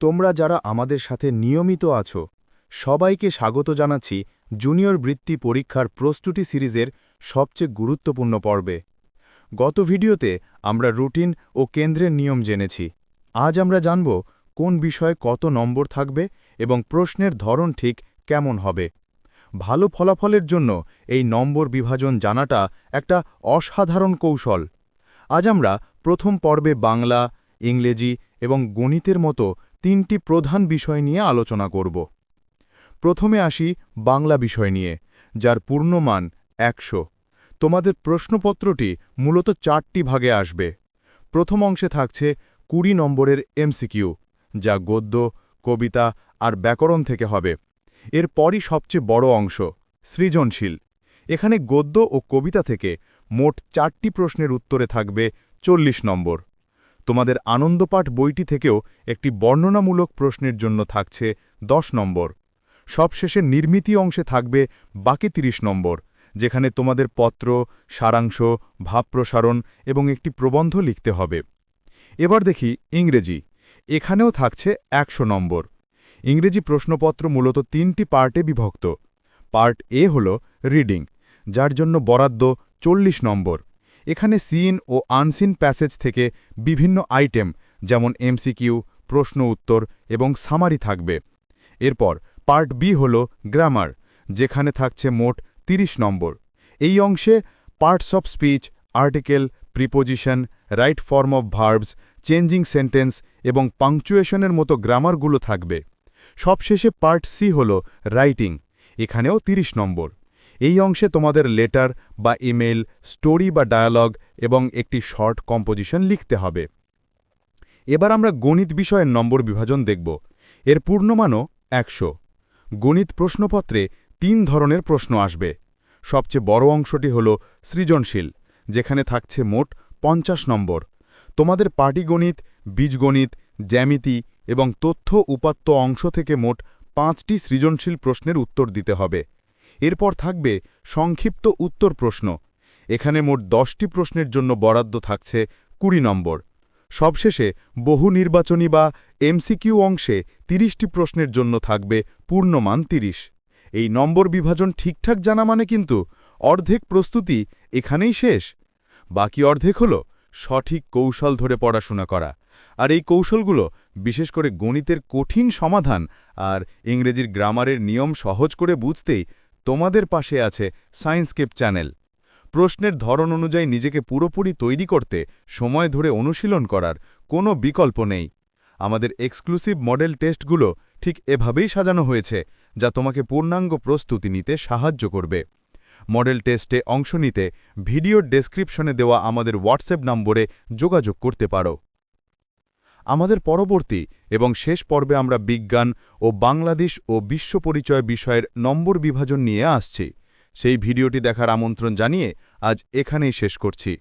তোমরা যারা আমাদের সাথে নিয়মিত আছো, সবাইকে স্বাগত জানাচ্ছি জুনিয়র বৃত্তি পরীক্ষার প্রস্তুতি সিরিজের সবচেয়ে গুরুত্বপূর্ণ পর্বে। গত ভিডিওতে আমরা রুটিন ও কেন্দ্রের নিয়ম জেনেছি। আজ আমরা জানব কোন বিষয়ে কত নম্বর থাকবে এবং প্রশ্নের ধরন ঠিক কেমন হবে। ভালো ফলাফলের জন্য এই নম্বর বিভাজন জানাটা একটা অসাধারণ কৌশল। আজ আমরা প্রথম পর্বে বাংলা, ইংরেজি এবং গণিতের মতো তিনটি প্রধান বিষয় নিয়ে আলোচনা করব। প্রথমে আসি বাংলা বিষয় নিয়ে, যার পূর্ণমান একশো। তোমাদের প্রশ্নপত্রটি মূলত চারটি ভাগে আসবে। প্রথম অংশে থাকছে কুড়ি নম্বরের এমসিকিউ, যা গদ্য, কবিতা আর ব্যাকরণ থেকে হবে। এর পরই সবচেয়ে বড় অংশ, সৃজনশীল। এখানে গদ্য ও কবিতা থেকে মোট চারটি প্রশ্নের উত্তরে থাকবে চল্লিশ নম্বর। তোমাদের আনন্দপাঠ বইটি থেকেও একটি বর্ণনামূলক প্রশ্নের জন্য থাকছে দশ নম্বর। সবশেষে নির্মিতি অংশে থাকবে বাকি ৩০ নম্বর, যেখানে তোমাদের পত্র, সারাংশ, ভাবপ্রসারণ এবং একটি প্রবন্ধ লিখতে হবে। এবার দেখি ইংরেজি, এখানেও থাকছে একশো নম্বর। ইংরেজি প্রশ্নপত্র মূলত তিনটি পার্টে বিভক্ত। পার্ট এ হল রিডিং, যার জন্য বরাদ্দ চল্লিশ নম্বর। এখানে সিন ও আনসিন প্যাসেজ থেকে বিভিন্ন আইটেম, যেমন এমসিকিউ, প্রশ্ন উত্তর এবং সামারি থাকবে। এরপর পার্ট বি হল গ্রামার, যেখানে থাকছে মোট ৩০ নম্বর। এই অংশে parts of speech, article, preposition, right form of verbs, changing sentence এবং পাংচুয়েশনের মতো গ্রামারগুলো থাকবে। সবশেষে পার্ট সি হল রাইটিং, এখানেও ৩০ নম্বর। এই অংশে তোমাদের লেটার বা ইমেল স্টোরি বা ডায়ালগ এবং একটি শর্ট কম্পোজিশন লিখতে হবে। এবার আমরা গণিত বিষয়ের নম্বর বিভাজন দেখব। এর পূর্ণমানও একশো। গণিত প্রশ্নপত্রে তিন ধরনের প্রশ্ন আসবে। সবচেয়ে বড় অংশটি হল সৃজনশীল, যেখানে থাকছে মোট পঞ্চাশ নম্বর। তোমাদের পাটিগণিত, বীজগণিত, জ্যামিতি এবং তথ্য উপাত্ত অংশ থেকে মোট পাঁচটি সৃজনশীল প্রশ্নের উত্তর দিতে হবে। এরপর থাকবে সংক্ষিপ্ত উত্তর প্রশ্ন। এখানে মোট দশটি প্রশ্নের জন্য বরাদ্দ থাকছে কুড়ি নম্বর। সবশেষে বহু নির্বাচনী বা এমসিকিউ অংশে তিরিশটি প্রশ্নের জন্য থাকবে পূর্ণমান তিরিশ। এই নম্বর বিভাজন ঠিকঠাক জানা মানে কিন্তু অর্ধেক প্রস্তুতি এখানেই শেষ। বাকি অর্ধেক হল সঠিক কৌশল ধরে পড়াশোনা করা। আর এই কৌশলগুলো বিশেষ করে গণিতের কঠিন সমাধান আর ইংরেজির গ্রামারের নিয়ম সহজ করে বুঝতেই তোমাদের পাশে আছে সায়েন্সকেপ চ্যানেল। প্রশ্নের ধরন অনুযায়ী নিজেকে পুরোপুরি তৈরি করতে সময় ধরে অনুশীলন করার কোনো বিকল্প নেই। আমাদের এক্সক্লুসিভ মডেল টেস্টগুলো ঠিক এভাবেই সাজানো হয়েছে, যা তোমাকে পূর্ণাঙ্গ প্রস্তুতি নিতে সাহায্য করবে। মডেল টেস্টে অংশ নিতে ভিডিওর ডেসক্রিপশনে দেওয়া আমাদের হোয়াটসঅ্যাপ নম্বরে যোগাযোগ করতে পারো। আমাদের পরবর্তী এবং শেষ পর্বে আমরা বিজ্ঞান ও বাংলাদেশ ও বিশ্ব পরিচয় বিষয়ের নম্বর বিভাজন নিয়ে আসছি। সেই ভিডিওটি দেখার আমন্ত্রণ জানিয়ে আজ এখানেই শেষ করছি।